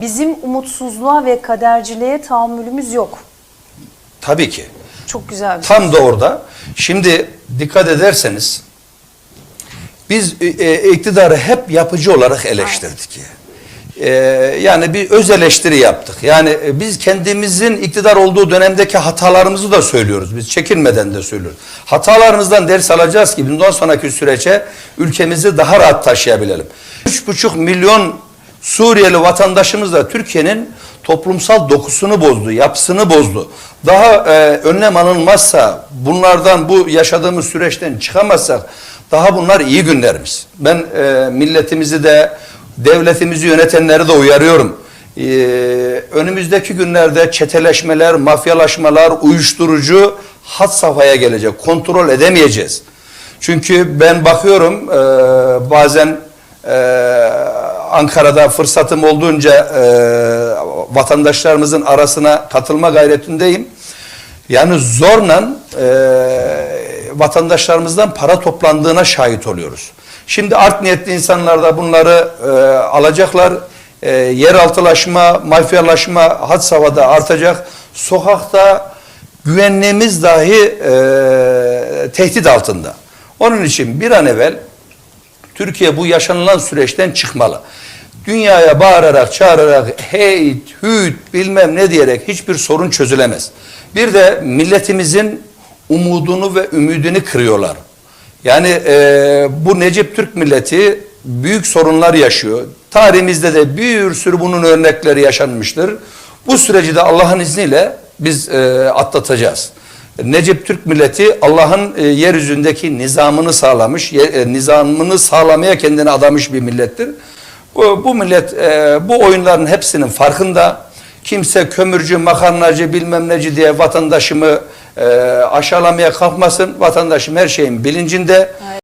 Bizim umutsuzluğa ve kaderciliğe tahammülümüz yok. Tabii ki. Çok güzel bir Tam da orada. Şimdi dikkat ederseniz biz e, e, iktidarı hep yapıcı olarak eleştirdik. E, yani bir öz eleştiri yaptık. Yani e, biz kendimizin iktidar olduğu dönemdeki hatalarımızı da söylüyoruz. Biz çekinmeden de söylüyoruz. Hatalarımızdan ders alacağız ki bundan sonraki sürece ülkemizi daha rahat taşıyabilelim. 3,5 milyon Suriyeli vatandaşımız da Türkiye'nin toplumsal dokusunu bozdu, yapısını bozdu. Daha e, önlem alınmazsa, bunlardan bu yaşadığımız süreçten çıkamazsak daha bunlar iyi günlerimiz. Ben e, milletimizi de devletimizi yönetenleri de uyarıyorum. E, önümüzdeki günlerde çeteleşmeler, mafyalaşmalar, uyuşturucu had safhaya gelecek. Kontrol edemeyeceğiz. Çünkü ben bakıyorum e, bazen e, Ankara'da fırsatım olduğunca e, vatandaşlarımızın arasına katılma gayretindeyim. Yani zorla e, vatandaşlarımızdan para toplandığına şahit oluyoruz. Şimdi art niyetli insanlar da bunları e, alacaklar. E, yeraltılaşma, mafyalaşma had safhada artacak. Sokakta güvenliğimiz dahi e, tehdit altında. Onun için bir an evvel Türkiye bu yaşanılan süreçten çıkmalı. Dünyaya bağırarak, çağırarak, heyt, hüt bilmem ne diyerek hiçbir sorun çözülemez. Bir de milletimizin umudunu ve ümidini kırıyorlar. Yani e, bu Necip Türk milleti büyük sorunlar yaşıyor. Tarihimizde de bir sürü bunun örnekleri yaşanmıştır. Bu süreci de Allah'ın izniyle biz e, atlatacağız. Necip Türk milleti Allah'ın e, yeryüzündeki nizamını sağlamış, ye, e, nizamını sağlamaya kendini adamış bir millettir. Bu, bu millet e, bu oyunların hepsinin farkında. Kimse kömürcü, makarnacı, bilmem neci diye vatandaşımı e, aşağılamaya kalkmasın. Vatandaşım her şeyin bilincinde.